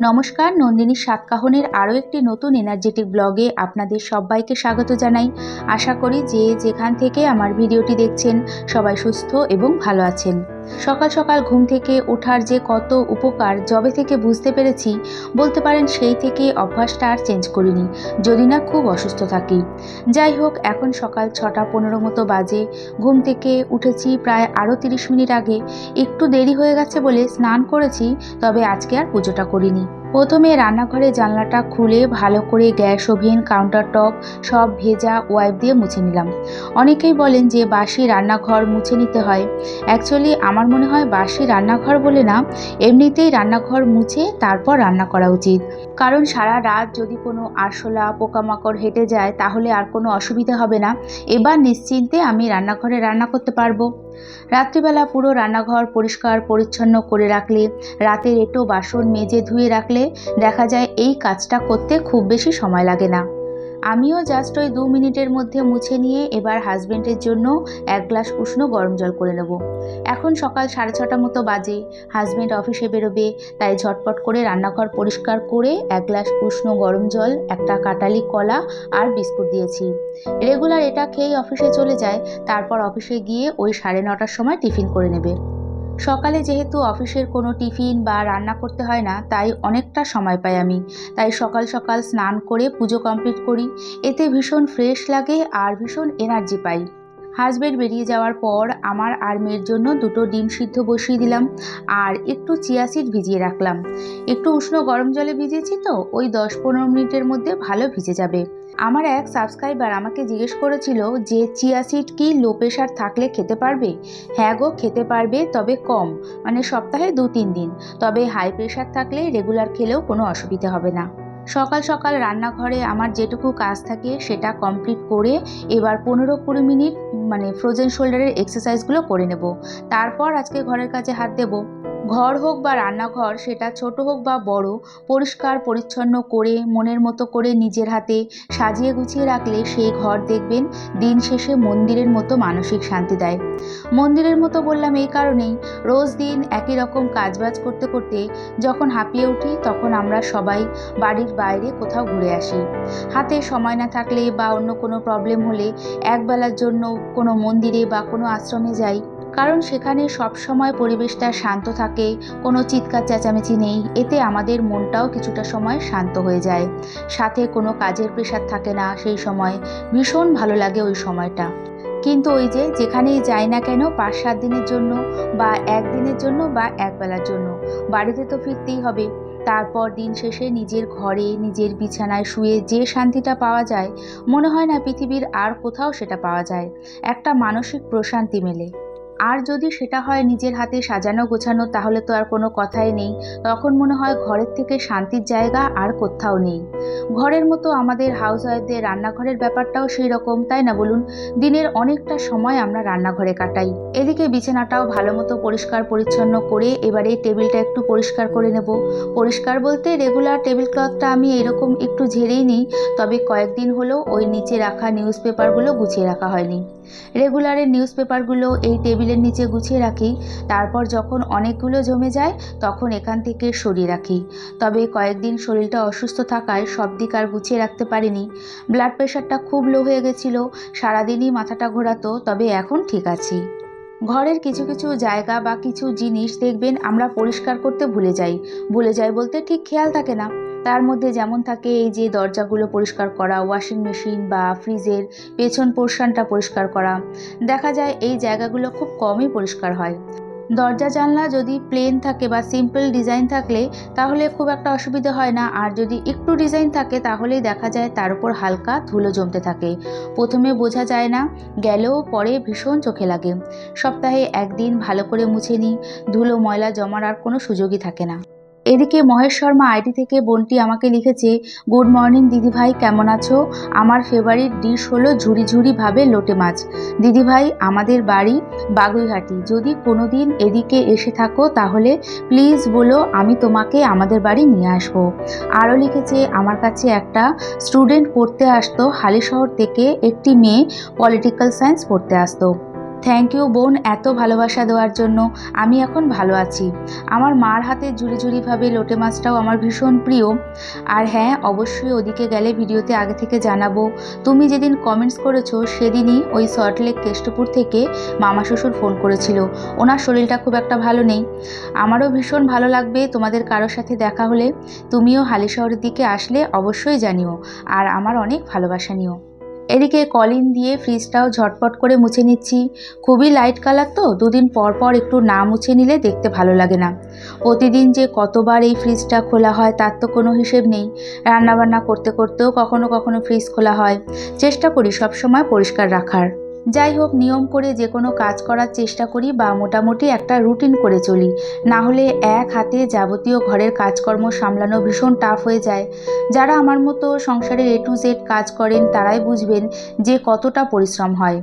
নমস্কার, নন্দিনী সাতকাহনের আরও একটি নতুন এনার্জেটিক ব্লগে আপনাদের সবাইকে স্বাগত জানাই। আশা করি যে যেখান থেকে আমার ভিডিওটি দেখছেন, সবাই সুস্থ এবং ভালো আছেন। সকাল সকাল ঘুম থেকে ওঠার যে কত উপকার জবে থেকে বুঝতে পেরেছি, বলতে পারেন সেই থেকে অভ্যাসটা আর চেঞ্জ করিনি, যদি না খুব অসুস্থ থাকি। যাই হোক, এখন সকাল ছটা পনেরো মতো বাজে, ঘুম থেকে উঠেছি প্রায় আরও তিরিশ মিনিট আগে, একটু দেরি হয়ে গেছে বলে স্নান করেছি, তবে আজকে আর পুজোটা করিনি। প্রথমে রান্নাঘরে জানলাটা খুলে ভালো করে গ্যাস ওভেন কাউন্টার টপ সব ভেজা ওয়াইপ দিয়ে মুছে নিলাম। অনেকেই বলেন যে বাসি রান্নাঘর মুছে নিতে হয়। অ্যাকচুয়ালি আমার মনে হয় বাসি রান্নাঘর বলে না, এমনিতেই রান্নাঘর মুছে তারপর রান্না করা উচিত। কারণ সারা রাত যদি কোনো আরশোলা, পোকামাকড় হেঁটে যায়, তাহলে আর কোনো অসুবিধা হবে না। এবার নিশ্চিন্তে আমি রান্নাঘরে রান্না করতে পারব। রাত্রিবেলা পুরো রান্নাঘর পরিষ্কার, পরিচ্ছন্ন করে রাখলে, রাতের এটো বাসন মেজে ধুয়ে রাখলে দেখা যায় এই কাজটা করতে খুব বেশি সময় লাগে না। আমিও জাস্ট ওই দু মিনিটের মধ্যে মুছে নিয়ে এবার হাজবেন্ডের জন্য এক গ্লাস উষ্ণ গরম জল করে নেব। এখন সকাল সাড়ে ছটা মতো বাজে হাজবেন্ড অফিসে বেরোবে, তাই ঝটপট করে রান্নাঘর পরিষ্কার করে এক গ্লাস উষ্ণ গরম জল, একটা কাটালি কলা আর বিস্কুট দিয়েছি। রেগুলার এটা খেয়েই অফিসে চলে যায়, তারপর অফিসে গিয়ে ওই সাড়ে নটার সময় টিফিন করে নেবে। সকালে যেহেতু অফিসের কোনো টিফিন বা রান্না করতে হয় না, তাই অনেকটা সময় পাই আমি। তাই সকাল সকাল স্নান করে পুজো কমপ্লিট করি। এতে ভীষণ ফ্রেশ লাগে আর ভীষণ এনার্জি পাই। হাজবেন্ড বেরিয়ে যাওয়ার পর আমার আর মেয়ের জন্য দুটো ডিম সিদ্ধ বসিয়ে দিলাম আর একটু চিয়া সিড ভিজিয়ে রাখলাম। একটু উষ্ণ গরম জলে ভিজিয়েছি তো, ওই দশ পনেরো মিনিটের মধ্যে ভালো ভিজে যাবে। আমার এক সাবস্ক্রাইবার আমাকে জিজ্ঞেস করেছিল যে, চিয়া সিড কি লো প্রেশার থাকলে খেতে পারবে? হ্যাঁ গো, খেতে পারবে, তবে কম মানে সপ্তাহে দু তিন দিন। তবে হাই প্রেশার থাকলে রেগুলার খেলেও কোনো অসুবিধা হবে না। সকাল সকাল রান্নাঘরে আমার যেটুকু কাজ থাকে সেটা কমপ্লিট করে এবার পনেরো কুড়ি মিনিট মানে ফ্রোজেন শোল্ডারের এক্সারসাইজগুলো করে নেব। তারপর আজকে ঘরের কাছে হাত দেবো। ঘর হোক বা রান্নাঘর, সেটা ছোট হোক বা বড়, পরিষ্কার, পরিচ্ছন্ন করে, মনের মতো করে নিজের হাতে সাজিয়ে গুছিয়ে রাখলে সেই ঘর দেখবেন দিন শেষে মন্দিরের মতো মানসিক শান্তি দেয়। মন্দিরের মতো বললাম এই কারণেই, রোজ দিন একই রকম কাজবাজ করতে করতে যখন হাঁপিয়ে উঠি, তখন আমরা সবাই বাড়ির বাইরে কোথাও ঘুরে আসি। হাতে সময় না থাকলে বা অন্য কোনো প্রবলেম হলে একবেলার জন্য কোনো মন্দিরে বা কোনো আশ্রমে যাই কারণ সেখানে সব সময় পরিবেশটা শান্ত থাকে, কোনো চিৎকার চেঁচামেচি নেই, এতে আমাদের মনটাও কিছুটা সময় শান্ত হয়ে যায়। সাথে কোনো কাজের প্রেশার থাকে না সেই সময়, ভীষণ ভালো লাগে ওই সময়টা। কিন্তু ওই যে যেখানেই যাই না কেন পাঁচ সাত দিনের জন্য বা একদিনের জন্য বা একবেলার জন্য, বাড়িতে তো ফিরতেই হবে। তারপর দিন শেষে নিজের ঘরে, নিজের বিছানায় শুয়ে যে শান্তিটা পাওয়া যায়, মনে হয় না পৃথিবীর আর কোথাও সেটা পাওয়া যায়। একটা মানসিক প্রশান্তি মেলে। আর যদি সেটা হয় নিজের হাতে সাজানো গোছানো, তাহলে তো আর কোনো কথাই নেই। তখন মনে হয় ঘরের থেকে শান্তির জায়গা আর কোথাও নেই। ঘরের মতো আমাদের হাউস ওয়াইফদের রান্নাঘরের ব্যাপারটাও সেই রকম, তাই না বলুন? দিনের অনেকটা সময় আমরা রান্নাঘরে কাটাই। এদিকে বিছানাটাও ভালো মতো পরিষ্কার পরিচ্ছন্ন করে এবারে টেবিলটা একটু পরিষ্কার করে নেব। পরিষ্কার বলতে রেগুলার টেবিল ক্লথটা আমি এরকম একটু ঝেড়েই নিই, তবে কয়েকদিন হলো ওই নিচে রাখা নিউজ পেপারগুলো গুছিয়ে রাখা হয়নি। রেগুলারের নিউজ পেপারগুলো এই টেবিলের নিচে গুছিয়ে রাখি, তারপর যখন অনেকগুলো জমে যায়, তখন এখান থেকে সরিয়ে রাখি। তবে কয়েকদিন শরীরটা অসুস্থ থাকায় সব দিক আর গুছিয়ে রাখতে পারিনি। ব্লাড প্রেশারটা খুব লো হয়ে গেছিল, সারাদিনই মাথাটা ঘোরাতো, তবে এখন ঠিক আছি। ঘরের কিছু কিছু জায়গা বা কিছু জিনিস দেখবেন আমরা পরিষ্কার করতে ভুলে যাই। ভুলে যাই বলতে ঠিক খেয়াল থাকে না। তার মধ্যে যেমন থাকে এই যে দরজাগুলো পরিষ্কার করা ওয়াশিং মেশিন বা ফ্রিজের পেছন পোর্শনটা পরিষ্কার করা। দেখা যায় এই জায়গাগুলো খুব কমই পরিষ্কার হয়। দরজা, জানলা যদি প্লেন থাকে বা সিম্পল ডিজাইন থাকলে তাহলে খুব একটা অসুবিধা হয় না। আর যদি একটু ডিজাইন থাকে তাহলেই দেখা যায় তার উপর হালকা ধুলো জমতে থাকে। প্রথমে বোঝা যায় না, গেলেও পরে ভীষণ চোখে লাগে। সপ্তাহে একদিন ভালো করে মুছে নিই। ধুলো, ময়লা জমার আর কোনো সুযোগই থাকে না। এদিকে মহেশ শর্মা আইডি থেকে বোনটি আমাকে লিখেছে, গুড মর্নিং দিদিভাই, কেমন আছো? আমার ফেভারিট ডিশ হলো ঝুড়ি ঝুড়ি ভাবে লোটে মাছ। দিদিভাই, আমাদের বাড়ি বাগুইহাটি। যদি কোনো দিন এদিকে এসে থাকো তাহলে প্লিজ বলো আমি তোমাকে আমাদের বাড়ি নিয়ে আসব। আরও লিখেছে, আমার কাছে একটা স্টুডেন্ট পড়তে আসতো হালি শহর থেকে একটি মেয়ে পলিটিক্যাল সায়েন্স পড়তে আসতো। থ্যাংক ইউ বোন, এত ভালোবাসা দেওয়ার জন্য। আমি এখন ভালো আছি। আমার মার হাতে ঝুড়ি ঝুড়িভাবে লোটে মাছটাও আমার ভীষণ প্রিয়। আর হ্যাঁ অবশ্যই ওদিকে গেলে ভিডিওতে আগে থেকে জানাব। তুমি যেদিন কমেন্টস করেছ, সেদিনই ওই সল্টলেক কেষ্টপুর থেকে মামা শ্বশুর ফোন করেছিল। ওনার শরীরটা খুব একটা ভালো নেই। আমারও ভীষণ ভালো লাগবে তোমাদের কারোর সাথে দেখা হলে। তুমিও হালিশহরের দিকে আসলে অবশ্যই জানিও। আর আমার অনেক ভালোবাসা নিও। এদিকে কলিন দিয়ে ফ্রিজটাও ঝটপট করে মুছে নিচ্ছি। খুবই লাইট কালার তো, দুদিন পর পর একটু না মুছে নিলে দেখতে ভালো লাগে না। প্রতিদিন যে কতবার এই ফ্রিজটা খোলা হয় তার তো কোনো হিসেব নেই। রান্নাবান্না করতে করতেও কখনো কখনো ফ্রিজ খোলা হয়। চেষ্টা করি সবসময় পরিষ্কার রাখার। যাই হোক, নিয়ম করে যে কোনো কাজ করার চেষ্টা করি বা মোটামুটি একটা রুটিন করে চলি। না হলে এক হাতে যাবতীয় ঘরের কাজকর্ম সামলানো ভীষণ টাফ হয়ে যায়। যারা আমার মতো সংসারের এ টু জেড কাজ করেন, তারাই বুঝবেন যে কতটা পরিশ্রম হয়।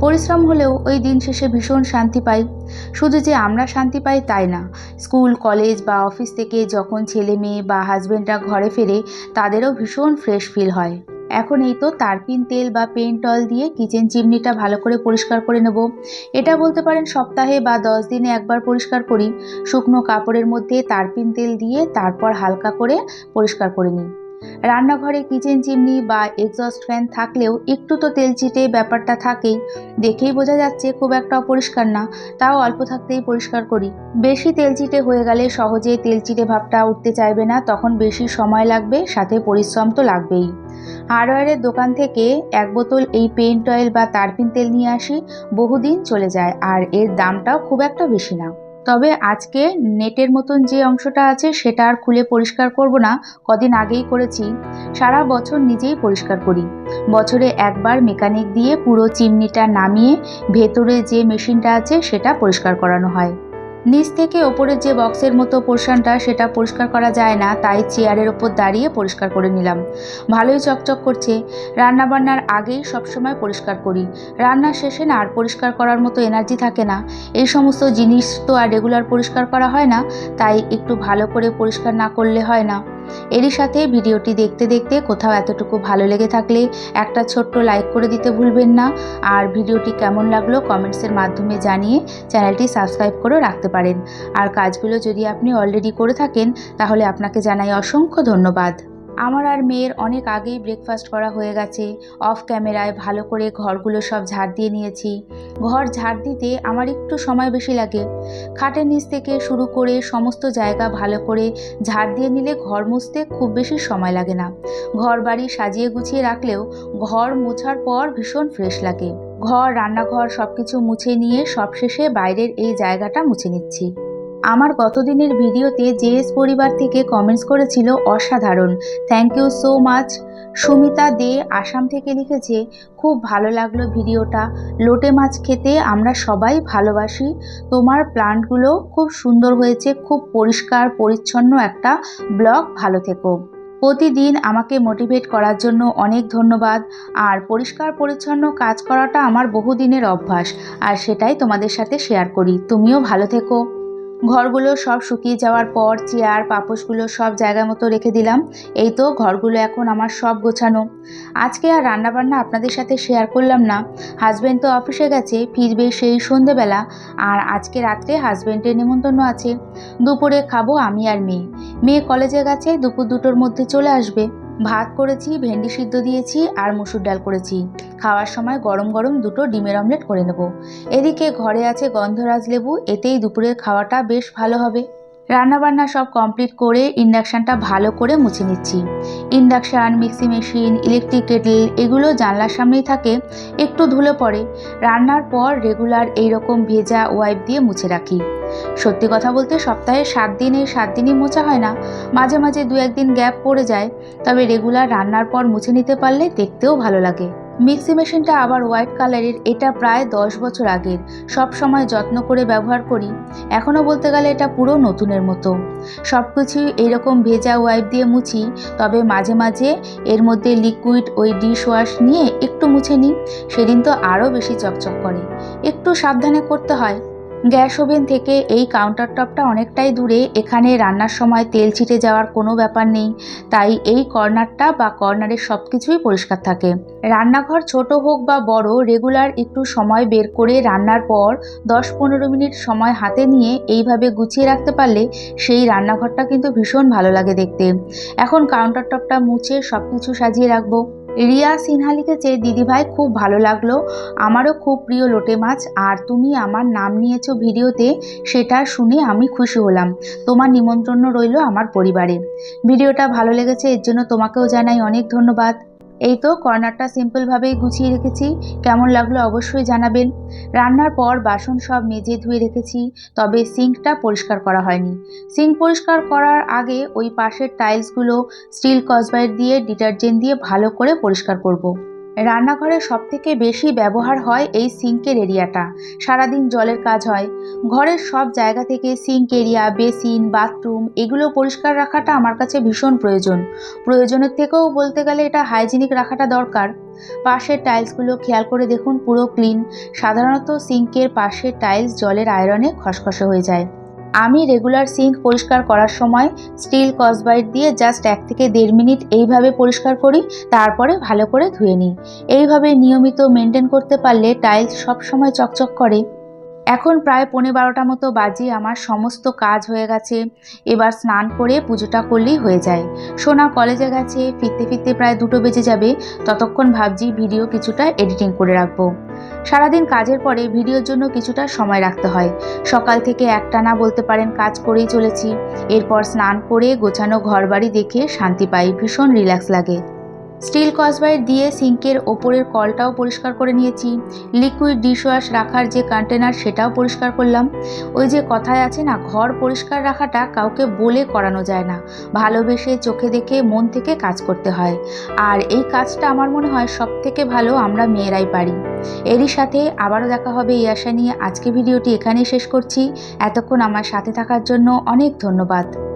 পরিশ্রম হলেও ওই দিন শেষে ভীষণ শান্তি পাই। শুধু যে আমরা শান্তি পাই তাই না। স্কুল, কলেজ বা অফিস থেকে যখন ছেলে মেয়ে বা হাজব্যান্ডরা ঘরে ফেরে, তাদেরও ভীষণ ফ্রেশ ফিল হয়। এখন এই তো তারপিন তেল বা পেন্টল দিয়ে কিচেন চিমনিটা ভালো করে পরিষ্কার করে নেব। এটা বলতে পারেন সপ্তাহে বা দশ দিনে একবার পরিষ্কার করি। শুকনো কাপড়ের মধ্যে তারপিন তেল দিয়ে তারপর হালকা করে পরিষ্কার করে নিই। রান্নাঘরে কিচেন চিমনি বা এক্সস্ট ফ্যান থাকলেও একটু তো তেল চিটে ব্যাপারটা থাকেই। দেখেই বোঝা যাচ্ছে খুব একটা অপরিষ্কার না, তাও অল্প থাকতেই পরিষ্কার করি। বেশি তেল চিটে হয়ে গেলে সহজে তেল চিটে ভাবটা উঠতে চাইবে না, তখন বেশি সময় লাগবে, সাথে পরিশ্রম তো লাগবেই। হার্ডওয়্যারের দোকান থেকে এক বোতল এই পেইন্ট অয়েল বা তারপিন তেল নিয়ে আসি, বহুদিন চলে যায়, আর এর দামটাও খুব একটা বেশি না। তবে আজকে নেটের মতন যে অংশটা আছে সেটা আর খুলে পরিষ্কার করব না, কদিন আগেই করেছি। সারা বছর নিজেই পরিষ্কার করি। বছরে একবার মেকানিক দিয়ে পুরো চিমনিটা নামিয়ে ভেতরে যে মেশিনটা আছে সেটা পরিষ্কার করানো হয়। নিচ থেকে ওপরের যে বক্সের মতো পোর্শনটা, সেটা পরিষ্কার করা যায় না, তাই চেয়ারের ওপর দাঁড়িয়ে পরিষ্কার করে নিলাম। ভালোই চকচক করছে। রান্নাবান্নার আগেই সবসময় পরিষ্কার করি। রান্নার শেষে না আর পরিষ্কার করার মতো এনার্জি থাকে না। এই সমস্ত জিনিস তো আর রেগুলার পরিষ্কার করা হয় না, তাই একটু ভালো করে পরিষ্কার না করলে হয় না। এরই সাথে ভিডিওটি দেখতে দেখতে কোথাও এতটুকু ভালো লেগে থাকলে একটা ছোট্ট লাইক করে দিতে ভুলবেন না। আর ভিডিওটি কেমন লাগল কমেন্টসের মাধ্যমে জানিয়ে চ্যানেলটি সাবস্ক্রাইব করে রাখতে পারেন। আর কাজগুলো যদি আপনি অলরেডি করে থাকেন, তাহলে আপনাকে জানাই অসংখ্য ধন্যবাদ। আমার আর মেয়ের অনেক আগেই ব্রেকফাস্ট করা হয়ে গেছে। অফ ক্যামেরায় ভালো করে ঘরগুলো সব ঝাড় দিয়ে নিয়েছি। ঘর ঝাড় দিতে আমার একটু সময় বেশি লাগে। খাটের নিচ থেকে শুরু করে সমস্ত জায়গা ভালো করে ঝাড় দিয়ে নিলে ঘর মুছতে খুব বেশি সময় লাগে না। ঘর বাড়ি সাজিয়ে গুছিয়ে রাখলেও ঘর মোছার পর ভীষণ ফ্রেশ লাগে। ঘর, রান্নাঘর সব কিছু মুছে নিয়ে সবশেষে বাইরের এই জায়গাটা মুছে নিচ্ছি। আমার গতদিনের ভিডিওতে জেএস পরিবার থেকে কমেন্টস করেছিল অসাধারণ। Thank you so much Sumita Dey Assam থেকে লিখেছে, খুব ভালো লাগল ভিডিওটা। লোটে মাছ খেতে আমরা সবাই ভালোবাসি। তোমার প্লান্টগুলো খুব সুন্দর হয়েছে, খুব পরিষ্কার, পরিচ্ছন্ন একটা ব্লগ। ভালো থেকো। প্রতিদিন আমাকে মোটিভেট করার জন্য অনেক ধন্যবাদ। আর পরিষ্কার, পরিচ্ছন্ন কাজ করাটা আমার বহুদিনের অভ্যাস। আর সেটাই তোমাদের সাথে শেয়ার করি। তুমিও ভালো থেকো। ঘরগুলো সব শুকিয়ে যাওয়ার পর চেয়ার, পাপোশগুলো সব জায়গা মতো রেখে দিলাম। এই তো ঘরগুলো এখন আমার সব গোছানো। আজকে আর রান্নাবান্না আপনাদের সাথে শেয়ার করলাম না। হাজব্যান্ড তো অফিসে গেছে, ফিরবে সেই সন্ধেবেলা। আর আজকে রাত্রে হাজব্যান্ডের নেমন্তন্ন আছে। দুপুরে খাব আমি আর মেয়ে। মেয়ে কলেজে গেছে, দুপুর দুটোর মধ্যে চলে আসবে। ভাত করেছি, ভেন্ডি সিদ্ধ দিয়েছি আর মুসুর ডাল করেছি। খাওয়ার সময় গরম গরম দুটো ডিমের অমলেট করে নেব। এদিকে ঘরে আছে গন্ধরাজ লেবু, এতেই দুপুরের খাওয়াটা বেশ ভালো হবে। রান্নাবান্না সব কমপ্লিট করে ইন্ডাকশানটা ভালো করে মুছে নিচ্ছি। Induction mixie machine electric kettle এগুলো জানলার সামনেই থাকে, একটু ধুলো পড়ে। রান্নার পর রেগুলার এইরকম ভেজা ওয়াইপ দিয়ে মুছে রাখি। সত্যি কথা বলতে সপ্তাহে সাত দিন, এই সাত দিনই মোছা হয় না। মাঝে মাঝে দু একদিন গ্যাপ পড়ে যায়, তবে রেগুলার রান্নার পর মুছে নিতে পারলে দেখতেও ভালো লাগে। মিক্সি মেশিনটা আবার হোয়াইট কালারের, এটা প্রায় দশ বছর আগের। সব সময় যত্ন করে ব্যবহার করি। এখনও বলতে গেলে এটা পুরো নতুনের মতো। সব কিছু এরকম ভেজা ওয়াইপ দিয়ে মুছি, তবে মাঝে মাঝে এর মধ্যে লিকুইড ওই ডিশ ওয়াশ নিয়ে একটু মুছে নিই। সেদিন তো আরও বেশি চকচক করে। একটু সাবধানে করতে হয়। গ্যাস ওভেন থেকে এই কাউন্টার টপটা অনেকটাই দূরে। এখানে রান্নার সময় তেল ছিটে যাওয়ার কোনো ব্যাপার নেই। তাই এই কর্নারটা বা কর্নারের সব কিছুই পরিষ্কার থাকে। রান্নাঘর ছোট হোক বা বড় রেগুলার একটু সময় বের করে রান্নার পর দশ পনেরো মিনিট সময় হাতে নিয়ে এইভাবে গুছিয়ে রাখতে পারলে সেই রান্নাঘরটা কিন্তু ভীষণ ভালো লাগে দেখতে। এখন কাউন্টার টপটা মুছে সব কিছু সাজিয়ে রাখব। রিয়া সিনহা লিখেছে দিদিভাই খুব ভালো লাগল। আমারও খুব প্রিয় লোটে মাছ, আর তুমি আমার নাম নিয়েছো ভিডিওতে, সেটা শুনে আমি খুশি হলাম। তোমার নিমন্ত্রণ রইল আমার পরিবারে। ভিডিওটা ভালো লেগেছে, এর জন্য তোমাকেও জানাই অনেক ধন্যবাদ। এই তো কর্নারটা সিম্পলভাবেই গুছিয়ে রেখেছি। কেমন লাগল অবশ্যই জানাবেন। রান্নার পর বাসন সব মেজে ধুয়ে রেখেছি, তবে সিঙ্কটা পরিষ্কার করা হয়নি। সিঙ্ক পরিষ্কার করার আগে ওই পাশের টাইলসগুলো স্টিল কসবাইট দিয়ে ডিটারজেন্ট দিয়ে ভালো করে পরিষ্কার করব। রান্নাঘরে সব থেকে বেশি ব্যবহার হয় এই সিঙ্কের এরিয়াটা। সারাদিন জলের কাজ হয়। ঘরের সব জায়গা থেকে সিঙ্ক এরিয়া, বেসিন, বাথরুম এগুলো পরিষ্কার রাখাটা আমার কাছে ভীষণ প্রয়োজন। প্রয়োজনের থেকেও বলতে গেলে এটা হাইজিনিক রাখাটা দরকার। পাশের টাইলসগুলো খেয়াল করে দেখুন, পুরো ক্লিন সাধারণত সিঙ্কের পাশের টাইলস জলের আয়রনে খসখসে হয়ে যায়। আমি রেগুলার সিঙ্ক পরিষ্কার করার সময় স্টিল কসবাইট দিয়ে জাস্ট এক থেকে দেড় মিনিট এইভাবে পরিষ্কার করি, তারপরে ভালো করে ধুয়ে নিই। এইভাবে নিয়মিত মেনটেন করতে পারলে টাইলস সবসময় চকচক করে। এখন প্রায় পৌনে বারোটা মতো বাজে আমার সমস্ত কাজ হয়ে গেছে। এবার স্নান করে পুজোটা করলেই হয়ে যায়। সোনা কলেজে গেছে, ফিরতে ফিরতে প্রায় দুটো বেজে যাবে। ততক্ষণ ভাবছি ভিডিও কিছুটা এডিটিং করে রাখব। সারাদিন কাজের পরে ভিডিওর জন্য কিছুটা সময় রাখতে হয়। সকাল থেকে একটানা বলতে পারেন কাজ করেই চলেছি। এরপর স্নান করে গোছানো ঘরবাড়ি দেখে শান্তি পাই, ভীষণ রিল্যাক্স লাগে। স্টিল কসবাইট দিয়ে সিঙ্কের ওপরের কলটাও পরিষ্কার করে নিয়েছি। লিকুইড ডিশওয়াশ রাখার যে কন্টেনার সেটাও পরিষ্কার করলাম। ওই যে কথায় আছে না, ঘর পরিষ্কার রাখাটা কাউকে বলে করানো যায় না। ভালোবেসে চোখে দেখে মন থেকে কাজ করতে হয়। আর এই কাজটা আমার মনে হয় সব থেকে ভালো আমরা মেয়েরাই পারি। এরই সাথে আবারও দেখা হবে এই আশা নিয়ে। আজকে ভিডিওটি এখানেই শেষ করছি। এতক্ষণ আমার সাথে থাকার জন্য অনেক ধন্যবাদ।